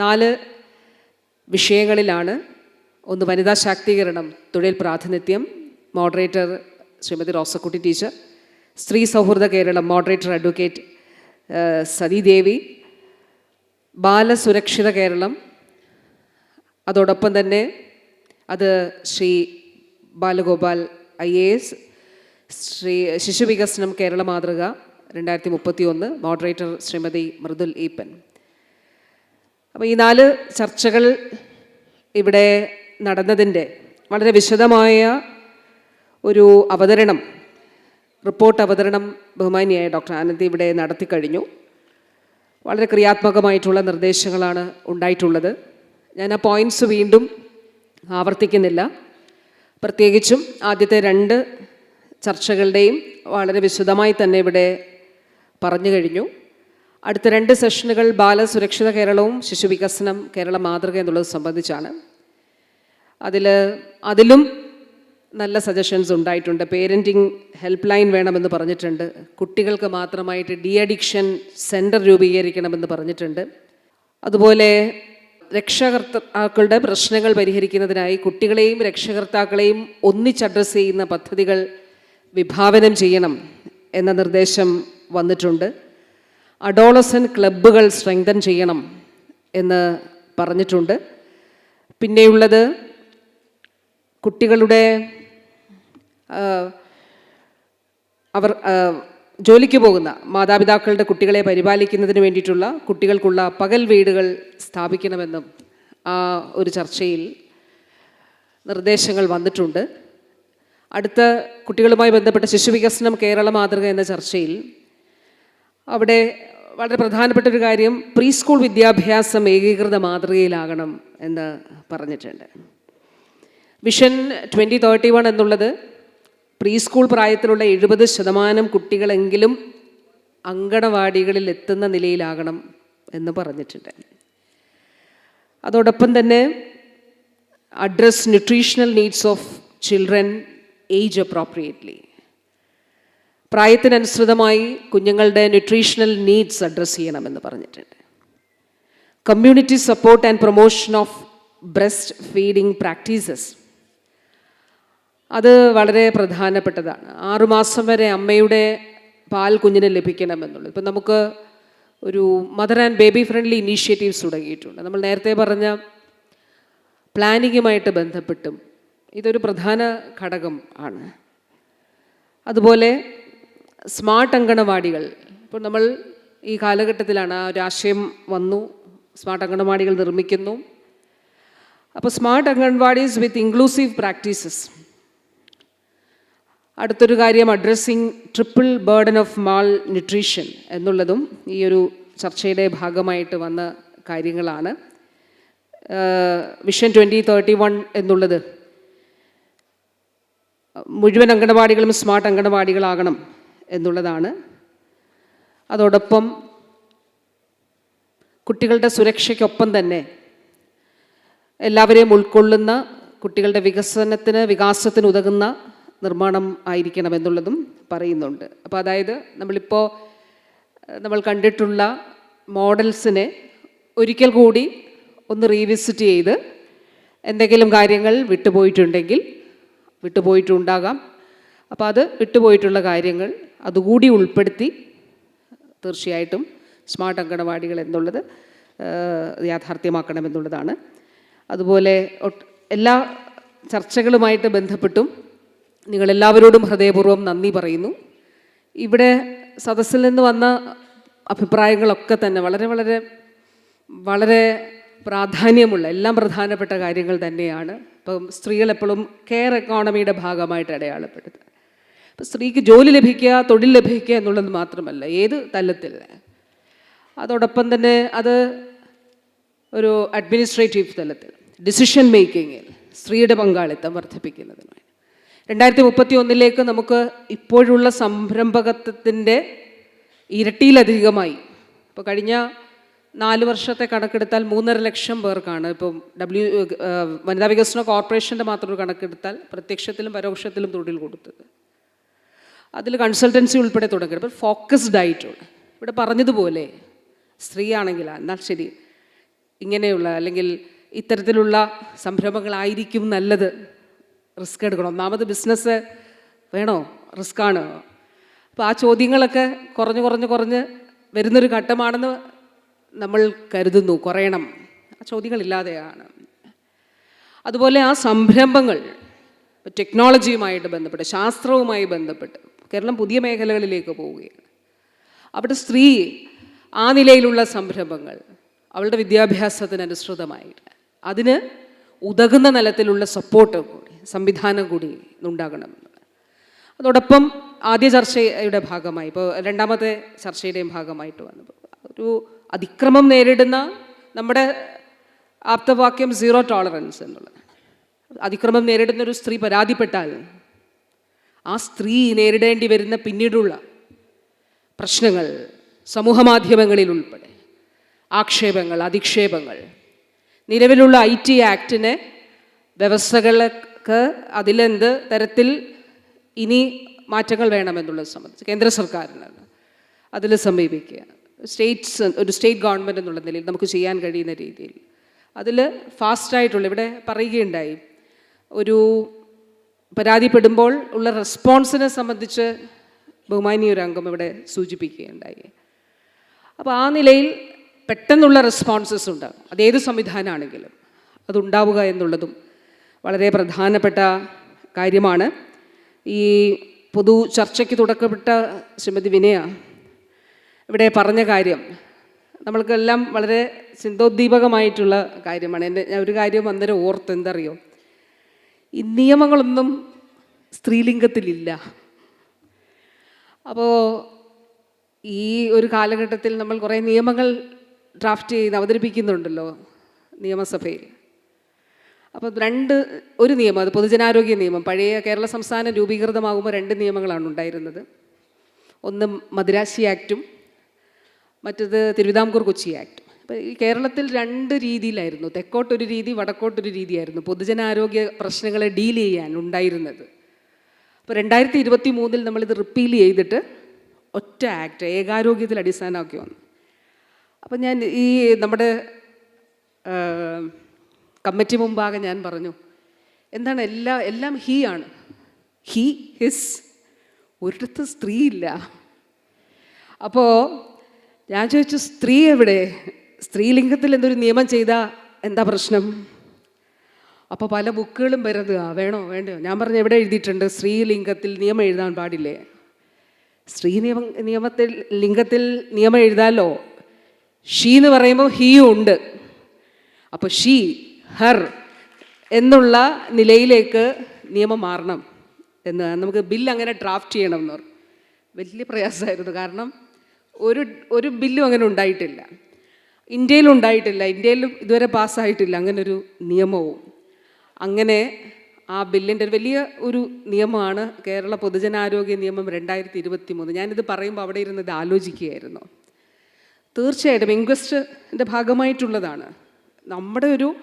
നാല് വിഷയങ്ങളിലാണ്. ഒന്ന് വനിതാ ശാക്തീകരണം തൊഴിൽ പ്രാതിനിധ്യം മോഡറേറ്റർ ശ്രീമതി റോസക്കുട്ടി ടീച്ചർ സ്ത്രീ സൗഹൃദ കേരളം മോഡറേറ്റർ അഡ്വക്കേറ്റ് സതീദേവി ബാലസുരക്ഷിത കേരളം അതോടൊപ്പം തന്നെ അത് Shri Balagopal I A S Shri ശിശുവികസനം Kerala മാതൃക രണ്ടായിരത്തി മുപ്പത്തി ഒന്ന് മോഡറേറ്റർ ശ്രീമതി മൃദുൽ ഈപ്പൻ. അപ്പോൾ ഈ നാല് ചർച്ചകൾ ഇവിടെ നടന്നതിന്റെ വളരെ വിശദമായ ഒരു അവതരണം റിപ്പോർട്ട് അവതരണം ബഹുമാനിയായ ഡോക്ടർ ആനന്ദി ഇവിടെ നടത്തി കഴിഞ്ഞു. വളരെ ക്രിയാത്മകമായിട്ടുള്ള നിർദ്ദേശങ്ങളാണ് ഉണ്ടായിട്ടുള്ളത്. ഞാൻ ആ പോയിന്റ്സ് വീണ്ടും ആവർത്തിക്കുന്നില്ല. പ്രത്യേകിച്ചും ആദ്യത്തെ രണ്ട് ചർച്ചകളുടെയും വളരെ വിശദമായി തന്നെ ഇവിടെ പറഞ്ഞു കഴിഞ്ഞു. അടുത്ത രണ്ട് സെഷനുകൾ ബാലസുരക്ഷിത കേരളവും ശിശുവികസനം കേരള മാതൃക എന്നുള്ളത് സംബന്ധിച്ചാണ്. അതിൽ അതിലും നല്ല സജഷൻസ് ഉണ്ടായിട്ടുണ്ട്. പേരന്റിങ് ഹെൽപ്പ് ലൈൻ വേണമെന്ന് പറഞ്ഞിട്ടുണ്ട്. കുട്ടികൾക്ക് മാത്രമായിട്ട് ഡി അഡിക്ഷൻ സെന്റർ രൂപീകരിക്കണമെന്ന് പറഞ്ഞിട്ടുണ്ട്. അതുപോലെ രക്ഷകർത്താക്കളുടെ പ്രശ്നങ്ങൾ പരിഹരിക്കുന്നതിനായി കുട്ടികളെയും രക്ഷകർത്താക്കളെയും ഒന്നിച്ച് അഡ്രസ്സ് ചെയ്യുന്ന പദ്ധതികൾ വിഭാവനം ചെയ്യണം എന്ന നിർദ്ദേശം വന്നിട്ടുണ്ട്. അഡോളസൻ ക്ലബ്ബുകൾ സ്ട്രെങ്തൻ ചെയ്യണം എന്ന് പറഞ്ഞിട്ടുണ്ട്. പിന്നെയുള്ളത് കുട്ടികളുടെ അവർ ജോലിക്ക് പോകുന്ന മാതാപിതാക്കളുടെ കുട്ടികളെ പരിപാലിക്കുന്നതിന് വേണ്ടിയിട്ടുള്ള കുട്ടികൾക്കുള്ള പകൽ വീടുകൾ സ്ഥാപിക്കണമെന്നും ആ ഒരു ചർച്ചയിൽ നിർദ്ദേശങ്ങൾ വന്നിട്ടുണ്ട്. അടുത്ത കുട്ടികളുമായി ബന്ധപ്പെട്ട ശിശുവികസനം കേരള മാതൃക എന്ന ചർച്ചയിൽ അവിടെ വളരെ പ്രധാനപ്പെട്ട ഒരു കാര്യം പ്രീ സ്കൂൾ വിദ്യാഭ്യാസം ഏകീകൃത മാതൃകയിലാകണം എന്ന് പറഞ്ഞിട്ടുണ്ട്. വിഷൻ ട്വന്റി തേർട്ടി വൺ എന്നുള്ളത് പ്രീ സ്കൂൾ പ്രായത്തിലുള്ള എഴുപത് ശതമാനം കുട്ടികളെങ്കിലും അങ്കണവാടികളിൽ എത്തുന്ന നിലയിലാകണം എന്ന് പറഞ്ഞിട്ടുണ്ട്. അതോടൊപ്പം തന്നെ address nutritional needs of children age appropriately പ്രായത്തിനനുസൃതമായി കുഞ്ഞുങ്ങളുടെ ന്യൂട്രീഷണൽ നീഡ്സ് അഡ്രസ്സ് ചെയ്യണമെന്ന് പറഞ്ഞിട്ടുണ്ട്. Community support and promotion of breastfeeding practices അത് വളരെ പ്രധാനപ്പെട്ടതാണ്. ആറുമാസം വരെ അമ്മയുടെ പാൽ കുഞ്ഞിന് ലഭിക്കണമെന്നുള്ളത്. ഇപ്പം നമുക്ക് ഒരു mother and baby friendly initiatives തുടങ്ങിയിട്ടുണ്ട്. നമ്മൾ നേരത്തെ പറഞ്ഞ പ്ലാനിങ്ങുമായിട്ട് ബന്ധപ്പെട്ടും ഇതൊരു പ്രധാന ഘടകം ആണ്. അതുപോലെ സ്മാർട്ട് അങ്കണവാടികൾ. ഇപ്പോൾ നമ്മൾ ഈ കാലഘട്ടത്തിലാണ് ആ ഒരു ആശയം വന്നു. സ്മാർട്ട് അങ്കണവാടികൾ നിർമ്മിക്കുന്നു. അപ്പോൾ smart anganwadis with inclusive practices. അടുത്തൊരു കാര്യം addressing triple burden of malnutrition എന്നുള്ളതും ഈ ഒരു ചർച്ചയുടെ ഭാഗമായിട്ട് വന്ന കാര്യങ്ങളാണ്. വിഷൻ ട്വന്റി തേർട്ടി വൺ എന്നുള്ളത്. മുഴുവൻ അങ്കണവാടികളും സ്മാർട്ട് അങ്കണവാടികളാകണം. എന്നുള്ളതാണ്. അതോടൊപ്പം കുട്ടികളുടെ സുരക്ഷയ്ക്കൊപ്പം തന്നെ എല്ലാവരെയും ഉൾക്കൊള്ളുന്ന കുട്ടികളുടെ വികസനത്തിന് വികാസത്തിന് ഉതകുന്ന നിർമ്മാണം ആയിരിക്കണം എന്നുള്ളതും പറയുന്നുണ്ട്. അപ്പോൾ അതായത് നമ്മളിപ്പോൾ നമ്മൾ കണ്ടിട്ടുള്ള മോഡൽസിനെ ഒരിക്കൽ കൂടി ഒന്ന് റീവിസിറ്റ് ചെയ്ത് എന്തെങ്കിലും കാര്യങ്ങൾ വിട്ടുപോയിട്ടുണ്ടെങ്കിൽ വിട്ടുപോയിട്ടുണ്ടാകാം. അപ്പോൾ അത് വിട്ടുപോയിട്ടുള്ള കാര്യങ്ങൾ അതുകൂടി ഉൾപ്പെടുത്തി തീർച്ചയായിട്ടും സ്മാർട്ട് അങ്കണവാടികൾ എന്നുള്ളത് യാഥാർത്ഥ്യമാക്കണമെന്നുള്ളതാണ് അതുപോലെ എല്ലാ ചർച്ചകളുമായിട്ട് ബന്ധപ്പെട്ടും നിങ്ങളെല്ലാവരോടും ഹൃദയപൂർവം നന്ദി പറയുന്നു. ഇവിടെ സദസ്സിൽ നിന്ന് വന്ന അഭിപ്രായങ്ങളൊക്കെ തന്നെ വളരെ വളരെ വളരെ പ്രാധാന്യമുള്ള എല്ലാം പ്രധാനപ്പെട്ട കാര്യങ്ങൾ തന്നെയാണ്. ഇപ്പം സ്ത്രീകൾ എപ്പോഴും കെയർ എക്കോണമിയുടെ ഭാഗമായിട്ട് അടയാളപ്പെടുത്തുക അപ്പം സ്ത്രീക്ക് ജോലി ലഭിക്കുക തൊഴിൽ ലഭിക്കുക എന്നുള്ളത് മാത്രമല്ല ഏത് തലത്തിൽ. അതോടൊപ്പം തന്നെ അത് ഒരു അഡ്മിനിസ്ട്രേറ്റീവ് തലത്തിൽ ഡിസിഷൻ മേക്കിങ്ങിൽ സ്ത്രീയുടെ പങ്കാളിത്തം വർദ്ധിപ്പിക്കുന്നതിന് രണ്ടായിരത്തി മുപ്പത്തി ഒന്നിലേക്ക് നമുക്ക് ഇപ്പോഴുള്ള സംരംഭകത്വത്തിന്റെ ഇരട്ടിയിലധികമായി ഇപ്പോൾ കഴിഞ്ഞ നാല് വർഷത്തെ കണക്കെടുത്താൽ മൂന്നര ലക്ഷം പേർക്കാണ്. ഇപ്പം ഡബ്ല്യു വനിതാ വികസന കോർപ്പറേഷന്റെ മാത്രം കണക്കെടുത്താൽ പ്രത്യക്ഷത്തിലും പരോക്ഷത്തിലും തൊഴിൽ കൊടുത്തത്. അതിൽ കൺസൾട്ടൻസി ഉൾപ്പെടെ തുടങ്ങിയത് അപ്പോൾ ഫോക്കസ്ഡ് ആയിട്ടുണ്ട്. ഇവിടെ പറഞ്ഞതുപോലെ സ്ത്രീ ആണെങ്കിൽ എന്നാൽ ശരി ഇങ്ങനെയുള്ള അല്ലെങ്കിൽ ഇത്തരത്തിലുള്ള സംരംഭങ്ങളായിരിക്കും നല്ലത്. റിസ്ക് എടുക്കണം. ഒന്നാമത് ബിസിനസ് വേണോ? റിസ്ക് ആണ്. അപ്പോൾ ആ ചോദ്യങ്ങളൊക്കെ കുറഞ്ഞ് കുറഞ്ഞ് കുറഞ്ഞ് വരുന്നൊരു ഘട്ടമാണെന്ന് നമ്മൾ കരുതുന്നു. കുറയണം. ആ ചോദ്യങ്ങളില്ലാതെയാണ്. അതുപോലെ ആ സംരംഭങ്ങൾ ടെക്നോളജിയുമായിട്ട് ബന്ധപ്പെട്ട് ശാസ്ത്രവുമായി ബന്ധപ്പെട്ട് കേരളം പുതിയ മേഖലകളിലേക്ക് പോവുകയാണ്. അവിടെ സ്ത്രീ ആ നിലയിലുള്ള സംരംഭങ്ങൾ അവളുടെ വിദ്യാഭ്യാസത്തിന് അനുസൃതമായിട്ട് അതിന് ഉതകുന്ന നിലത്തിലുള്ള സപ്പോർട്ട് കൂടി സംവിധാനം കൂടി ഉണ്ടാകണമെന്നുള്ളത് അതോടൊപ്പം ആദ്യ ചർച്ചയുടെ ഭാഗമായി ഇപ്പോൾ രണ്ടാമത്തെ ചർച്ചയുടെയും ഭാഗമായിട്ട് വന്നു ഒരു അതിക്രമം നേരിടുന്ന നമ്മുടെ ആപ്തവാക്യം സീറോ ടോളറൻസ് എന്നുള്ളത്. അതിക്രമം നേരിടുന്ന ഒരു സ്ത്രീ പരാതിപ്പെട്ടാൽ ആ സ്ത്രീ നേരിടേണ്ടി വരുന്ന പിന്നീടുള്ള പ്രശ്നങ്ങൾ സമൂഹമാധ്യമങ്ങളിൽ ഉൾപ്പെടെ. ആക്ഷേപങ്ങൾ അധിക്ഷേപങ്ങൾ. നിലവിലുള്ള ഐ ടി ആക്ടിനെ വ്യവസ്ഥകൾക്ക് അതിലെന്ത് തരത്തിൽ ഇനി മാറ്റങ്ങൾ വേണമെന്നുള്ളത് സംബന്ധിച്ച് കേന്ദ്ര സർക്കാരിനാണ് അതിൽ സമീപിക്കുക. സ്റ്റേറ്റ്സ് ഒരു സ്റ്റേറ്റ് ഗവൺമെന്റ് എന്നുള്ള നിലയിൽ നമുക്ക് ചെയ്യാൻ കഴിയുന്ന രീതിയിൽ. അതിൽ ഫാസ്റ്റായിട്ടുള്ള ഇവിടെ പറയുകയുണ്ടായി ഒരു പരാതിപ്പെടുമ്പോൾ ഉള്ള റെസ്പോൺസിനെ സംബന്ധിച്ച് ബഹുമാനീയ ഒരു അംഗം ഇവിടെ സൂചിപ്പിക്കുകയുണ്ടായി. അപ്പോൾ ആ നിലയിൽ പെട്ടെന്നുള്ള റെസ്പോൺസസ് ഉണ്ടാകും അതേത് സംവിധാനമാണെങ്കിലും അതുണ്ടാവുക എന്നുള്ളതും വളരെ പ്രധാനപ്പെട്ട കാര്യമാണ്. ഈ പൊതു ചർച്ചയ്ക്ക് തുടക്കപ്പെട്ട ശ്രീമതി വിനയ ഇവിടെ പറഞ്ഞ കാര്യം നമ്മൾക്കെല്ലാം വളരെ ചിന്തോദ്ദീപകമായിട്ടുള്ള കാര്യമാണ്. എന്റെ ഞാൻ ഒരു കാര്യം അന്നേരം ഓർത്ത് എന്തറിയോ? ഈ നിയമങ്ങളൊന്നും സ്ത്രീലിംഗത്തിലില്ല. അപ്പോൾ ഈ ഒരു കാലഘട്ടത്തിൽ നമ്മൾ കുറേ നിയമങ്ങൾ ഡ്രാഫ്റ്റ് ചെയ്ത് അവതരിപ്പിക്കുന്നുണ്ടല്ലോ നിയമസഭയിൽ. അപ്പോൾ രണ്ട് ഒരു നിയമം അത് പൊതുജനാരോഗ്യ നിയമം പഴയ കേരള സംസ്ഥാനം രൂപീകൃതമാകുമ്പോൾ രണ്ട് നിയമങ്ങളാണ് ഉണ്ടായിരുന്നത്. ഒന്ന് മദ്രാശി ആക്റ്റും മറ്റത് തിരുവിതാംകൂർ കൊച്ചി ആക്ട് കേരളത്തിൽ രണ്ട് രീതിയിലായിരുന്നു. തെക്കോട്ടൊരു രീതി വടക്കോട്ടൊരു രീതിയായിരുന്നു പൊതുജനാരോഗ്യ പ്രശ്നങ്ങളെ ഡീൽ ചെയ്യാൻ ഉണ്ടായിരുന്നത്. അപ്പോൾ രണ്ടായിരത്തി ഇരുപത്തി മൂന്നിൽ നമ്മളിത് റിപ്പീൽ ചെയ്തിട്ട് ഒറ്റ ആക്ട് ഏകാരോഗ്യത്തിൽ അടിസ്ഥാനമാക്കി വന്നു. അപ്പം ഞാൻ ഈ നമ്മുടെ കമ്മിറ്റി മുമ്പാകെ ഞാൻ പറഞ്ഞു എന്താണ് എല്ലാ എല്ലാം ഹീ ആണ്. ഹീ ഹിസ് ഒരിടത്ത് സ്ത്രീയില്ല. അപ്പോൾ ഞാൻ ചോദിച്ചു സ്ത്രീ എവിടെ? സ്ത്രീലിംഗത്തിൽ എന്തൊരു നിയമം ചെയ്താൽ എന്താ പ്രശ്നം? അപ്പോൾ പല ബുക്കുകളും വരുന്നത്. വേണോ? വേണ്ടോ ഞാൻ പറഞ്ഞ എവിടെ എഴുതിയിട്ടുണ്ട്? സ്ത്രീലിംഗത്തിൽ നിയമം എഴുതാൻ പാടില്ലേ? സ്ത്രീ നിയമം നിയമത്തിൽ ലിംഗത്തിൽ നിയമം എഴുതാലോ? ഷീ എന്ന് പറയുമ്പോൾ ഹീയും ഉണ്ട്. അപ്പോൾ ഷീ ഹർ എന്നുള്ള നിലയിലേക്ക് നിയമം മാറണം എന്ന്. നമുക്ക് ബില്ല് അങ്ങനെ ഡ്രാഫ്റ്റ് ചെയ്യണം എന്ന് പറഞ്ഞു. വലിയ പ്രയാസമായിരുന്നു. കാരണം ഒരു ഒരു ബില്ലും അങ്ങനെ ഉണ്ടായിട്ടില്ല. ഇന്ത്യയിലും ഉണ്ടായിട്ടില്ല ഇന്ത്യയിൽ ഇതുവരെ പാസ്സായിട്ടില്ല. അങ്ങനെ ഒരു നിയമവും. അങ്ങനെ ആ ബില്ലിന്റെ വലിയ ഒരു നിയമമാണ് കേരള പൊതുജനാരോഗ്യ നിയമം രണ്ടായിരത്തി ഇരുപത്തി മൂന്ന് ഞാനിത് പറയുമ്പോൾ അവിടെ ഇരുന്ന് ഇത് ആലോചിക്കുകയായിരുന്നു. തീർച്ചയായിട്ടും ഇൻക്വസ്റ്റിന്റെ ഭാഗമായിട്ടുള്ളതാണ്. നമ്മുടെ ഒരു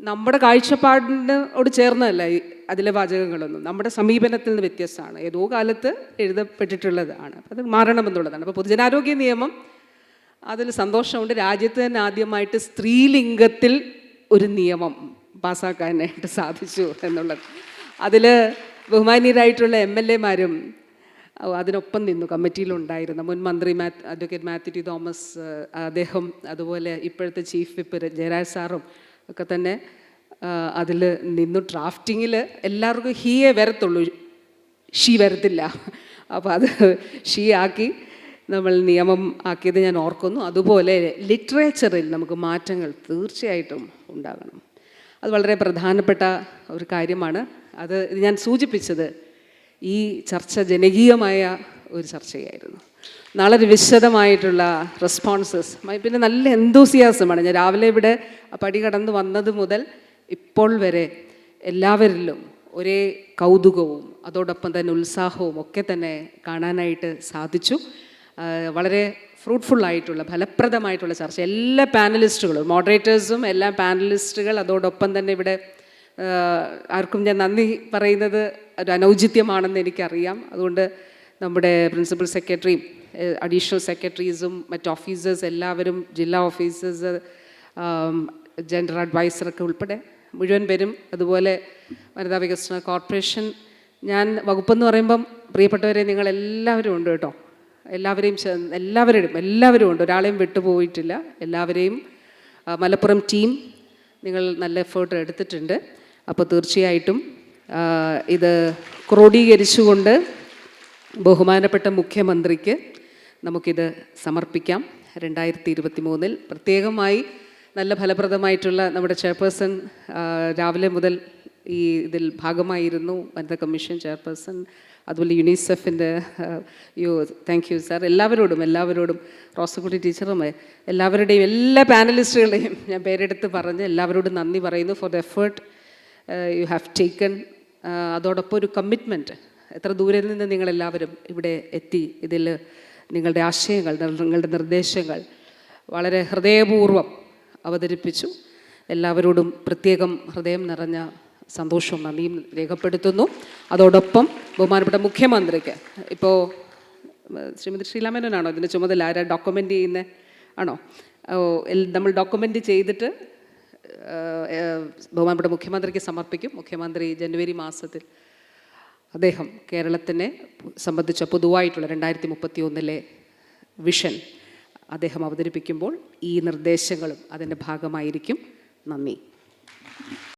നമ്മുടെ കാഴ്ചപ്പാടിനോട് ചേർന്നതല്ല അതിലെ വാചകങ്ങളൊന്നും. നമ്മുടെ സമീപനത്തിൽ നിന്ന് വ്യത്യസ്തമാണ്. ഏതോ കാലത്ത് എഴുതപ്പെട്ടിട്ടുള്ളതാണ്. അത് മാറണമെന്നുള്ളതാണ്. അപ്പോൾ പൊതുജനാരോഗ്യ നിയമം അതിൽ സന്തോഷമുണ്ട്. രാജ്യത്ത് തന്നെ ആദ്യമായിട്ട് സ്ത്രീലിംഗത്തിൽ ഒരു നിയമം പാസ്സാക്കാനായിട്ട് സാധിച്ചു എന്നുള്ളത്. അതിൽ ബഹുമാനീയരായിട്ടുള്ള എം എൽ എമാരും അതിനൊപ്പം നിന്നു. കമ്മിറ്റിയിലുണ്ടായിരുന്ന മുൻ മന്ത്രി മാത് അഡ്വക്കേറ്റ് മാത്യു ടി തോമസ് അദ്ദേഹം അതുപോലെ ഇപ്പോഴത്തെ ചീഫ് വിപ്പ് ജയരാജ് സാറും ഒക്കെ തന്നെ അതിൽ നിന്നു. ഡ്രാഫ്റ്റിങ്ങിൽ എല്ലാവർക്കും ഹീയെ വരത്തുള്ളൂ. ഷീ വരത്തില്ല. അപ്പോൾ അത് ഷീ ആക്കി നമ്മൾ നിയമം ആക്കിയത് ഞാൻ ഓർക്കുന്നു. അതുപോലെ ലിറ്ററേച്ചറിൽ നമുക്ക് മാറ്റങ്ങൾ തീർച്ചയായിട്ടും ഉണ്ടാകണം. അത് വളരെ പ്രധാനപ്പെട്ട ഒരു കാര്യമാണ്. അത് ഞാൻ സൂചിപ്പിച്ചത് ഈ ചർച്ച ജനകീയമായ ഒരു ചർച്ചയായിരുന്നു. വളരെ വിശദമായിട്ടുള്ള റെസ്പോൺസസ് പിന്നെ നല്ല എന്തോസിയാസമാണ് ഞാൻ രാവിലെ ഇവിടെ പടി കടന്ന് വന്നത് മുതൽ ഇപ്പോൾ വരെ എല്ലാവരിലും ഒരേ കൗതുകവും അതോടൊപ്പം തന്നെ ഉത്സാഹവും ഒക്കെ തന്നെ കാണാനായിട്ട് സാധിച്ചു. വളരെ ഫ്രൂട്ട്ഫുൾ ആയിട്ടുള്ള ഫലപ്രദമായിട്ടുള്ള ചർച്ച. എല്ലാ പാനലിസ്റ്റുകളും മോഡറേറ്റേഴ്സും എല്ലാ പാനലിസ്റ്റുകൾ അതോടൊപ്പം തന്നെ ഇവിടെ ആർക്കും ഞാൻ നന്ദി പറയുന്നത് ഒരു അനൗചിത്യമാണെന്ന് എനിക്കറിയാം. അതുകൊണ്ട് നമ്മുടെ പ്രിൻസിപ്പൽ സെക്രട്ടറിയും അഡീഷണൽ സെക്രട്ടറീസും മറ്റ് ഓഫീസേഴ്സ് എല്ലാവരും ജില്ലാ ഓഫീസേഴ്സ് ജനറൽ അഡ്വൈസറൊക്കെ ഉൾപ്പെടെ മുഴുവൻ പേരും അതുപോലെ വനിതാ വികസന കോർപ്പറേഷൻ ഞാൻ വകുപ്പെന്ന് പറയുമ്പം പ്രിയപ്പെട്ടവരെ നിങ്ങളെല്ലാവരും ഉണ്ട് കേട്ടോ. എല്ലാവരെയും ചെ- എല്ലാവരും എല്ലാവരും ഉണ്ട്. ഒരാളെയും വിട്ടുപോയിട്ടില്ല എല്ലാവരെയും മലപ്പുറം ടീം നിങ്ങൾ നല്ല എഫേർട്ട് എടുത്തിട്ടുണ്ട്. അപ്പോൾ തീർച്ചയായിട്ടും ഇത് ക്രോഡീകരിച്ചുകൊണ്ട് ബഹുമാനപ്പെട്ട മുഖ്യമന്ത്രിക്ക് നമുക്കിത് സമർപ്പിക്കാം. രണ്ടായിരത്തി ഇരുപത്തി മൂന്നിൽ പ്രത്യേകമായി നല്ല ഫലപ്രദമായിട്ടുള്ള നമ്മുടെ ചെയർപേഴ്സൺ രാവിലെ മുതൽ ഈ ഇതിൽ ഭാഗമായിരുന്നു. വനിതാ കമ്മീഷൻ ചെയർപേഴ്സൺ അതുപോലെ യുനിസെഫിന്റെ യു താങ്ക് യു സാർ എല്ലാവരോടും എല്ലാവരോടും റോസക്കുട്ടി ടീച്ചറും എല്ലാവരുടെയും എല്ലാ പാനലിസ്റ്റുകളെയും ഞാൻ പേരെടുത്ത് പറഞ്ഞ് എല്ലാവരോടും നന്ദി പറയുന്നു. For the effort you have taken അതോടൊപ്പം ഒരു കമ്മിറ്റ്മെന്റ് എത്ര ദൂരെ നിന്ന് നിങ്ങളെല്ലാവരും ഇവിടെ എത്തി ഇതിൽ നിങ്ങളുടെ ആശയങ്ങൾ നിങ്ങളുടെ നിർദ്ദേശങ്ങൾ വളരെ ഹൃദയപൂർവം അവതരിപ്പിച്ചു. എല്ലാവരോടും പ്രത്യേകം ഹൃദയം നിറഞ്ഞ സന്തോഷവും നന്ദിയും രേഖപ്പെടുത്തുന്നു. അതോടൊപ്പം ബഹുമാനപ്പെട്ട മുഖ്യമന്ത്രിക്ക് ഇപ്പോൾ ശ്രീമതി ശ്രീലാമേനോനാണോ ഇതിന്റെ ചുമതല? ആരാ ഡോക്യുമെന്റ് ചെയ്യുന്നത് ആണോ? നമ്മൾ ഡോക്യുമെന്റ് ചെയ്തിട്ട് ബഹുമാനപ്പെട്ട മുഖ്യമന്ത്രിക്ക് സമർപ്പിക്കും. മുഖ്യമന്ത്രി ജനുവരി മാസത്തിൽ അദ്ദേഹം കേരളത്തിനെ സംബന്ധിച്ച പൊതുവായിട്ടുള്ള രണ്ടായിരത്തി മുപ്പത്തി ഒന്നിലെ വിഷൻ അദ്ദേഹം അവതരിപ്പിക്കുമ്പോൾ ഈ നിർദ്ദേശങ്ങളും അതിന്റെ ഭാഗമായിരിക്കും. നന്ദി.